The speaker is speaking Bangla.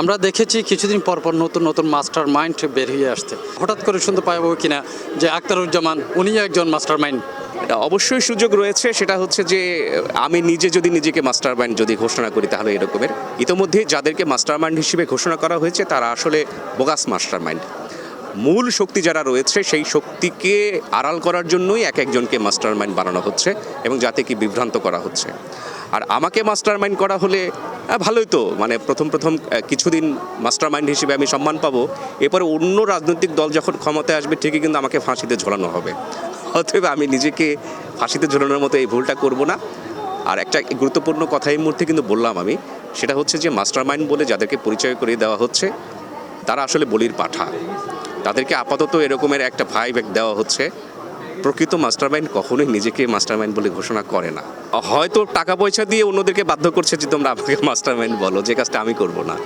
আমরা দেখেছি কিছুদিন পর পর নতুন নতুন মাস্টার মাইন্ড বের হয়ে আসছে। হঠাৎ করে শুনতে পাবো কিনা যে আক্তারুজ্জামান উনি একজন মাস্টার মাইন্ড এটা অবশ্যই সুযোগ রয়েছে, সেটা হচ্ছে যে, আমি নিজে যদি নিজেকে মাস্টার মাইন্ড যদি ঘোষণা করি, তাহলে এরকমের। ইতোমধ্যে যাদেরকে মাস্টার মাইন্ড হিসেবে ঘোষণা করা হয়েছে, তারা আসলে বোগাস মাস্টার মাইন্ড মূল শক্তি যারা রয়েছে, সেই শক্তিকে আড়াল করার জন্যই এক একজনকে মাস্টার মাইন্ড বানানো হচ্ছে এবং যাতে কি বিভ্রান্ত করা হচ্ছে। আর আমাকে মাস্টার মাইন্ড করা হলে ভালোই তো। মানে প্রথম প্রথম কিছুদিন মাস্টার মাইন্ড হিসেবে আমি সম্মান পাবো। এরপরে অন্য রাজনৈতিক দল যখন ক্ষমতায় আসবে, ঠিকই কিন্তু আমাকে ফাঁসিতে ঝোলানো হবে। অতএব আমি নিজেকে ফাঁসিতে ঝোলানোর মতো এই ভুলটা করব না। আর একটা গুরুত্বপূর্ণ কথা এই মুহূর্তে কিন্তু বললাম আমি, সেটা হচ্ছে যে মাস্টার মাইন্ড বলে যাদেরকে পরিচয় করিয়ে দেওয়া হচ্ছে, তারা আসলে বলির পাঠা। তাদেরকে আপাতত এরকমের একটা ভাই দেওয়া হচ্ছে। প্রকৃত মাস্টারমাইন্ড কখনোই নিজেকে মাস্টারমাইন্ড বলে ঘোষণা করে না। হয়তো টাকা পয়সা দিয়ে অন্যদেরকে বাধ্য করছে যে তোমরা আমাকে মাস্টারমাইন্ড বলো, যে কাজটা আমি করব না।